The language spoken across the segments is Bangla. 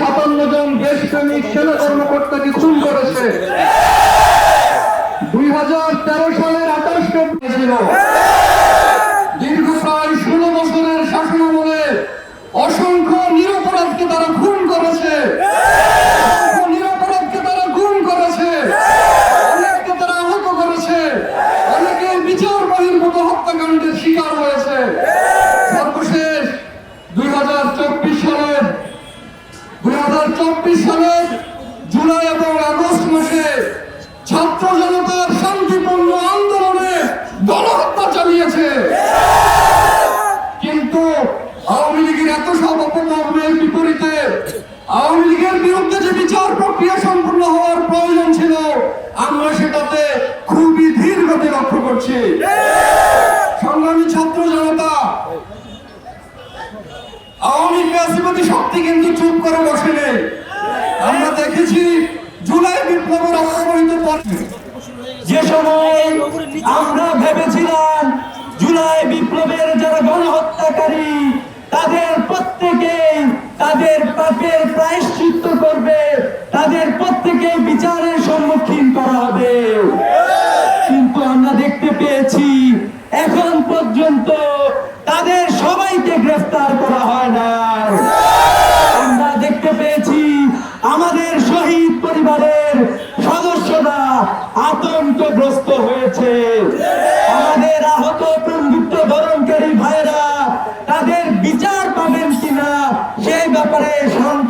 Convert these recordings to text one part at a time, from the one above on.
সাতান্ন জন দেশপ্রেমিক সেনা কর্মকর্তাকে খুন করেছে। দুই হাজার তেরো সালের আঠাশ ফেব্রুয়ারি চব্বিশ সালের জুলাই এবং আগস্ট মাসে ছাত্র জনতার শান্তিপূর্ণ আন্দোলনে গণহত্যা চালিয়েছে। কিন্তু আওয়ামী লীগের এত সব অপকর্মের বিপরীতে আওয়ামী লীগের বিরুদ্ধে যে বিচার প্রক্রিয়া সম্পূর্ণ হওয়ার প্রয়োজন ছিল, আমরা সেটাতে খুবই ধীর গতি লক্ষ্য করছি। সংগ্রামী ছাত্র জনতা, আওয়ামী ফ্যাসিবাদী শক্তি কিন্তু চুপ করে বসে নেই আমরা দেখেছি জুলাই বিপ্লবের অপমানিত পর যে সময় আমরা ভেবেছিলাম জুলাই বিপ্লবের যারা গণহত্যাকারী, তাদের প্রত্যেকে তাদের পাপের প্রায়শ্চিত্ত করবে, তাদের প্রত্যেকে বিচারের সম্মুখীন করা হবে।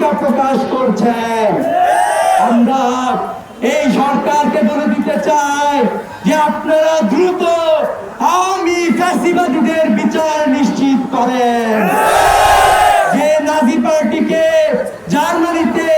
শঙ্কা প্রকাশ করছে। আমরা এই সরকারকে বলে দিতে চাই যে আপনারা দ্রুত আওয়ামী ফ্যাসিবাদীদের বিচার নিশ্চিত করেন। যে নাজি পার্টিকে জার্মানিতে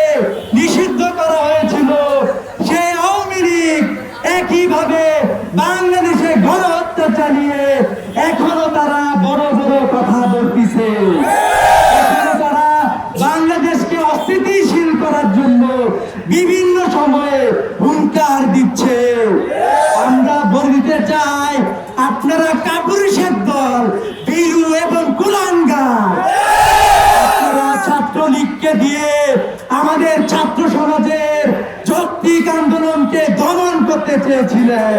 আপনারা কাপুরুষের দল, বীরু এবং কুলাঙ্গার। আপনারা ছাত্রলীগকে দিয়ে আমাদের ছাত্র সমাজের যৌক্তিক আন্দোলনকে দমন করতে চেয়েছিলেন।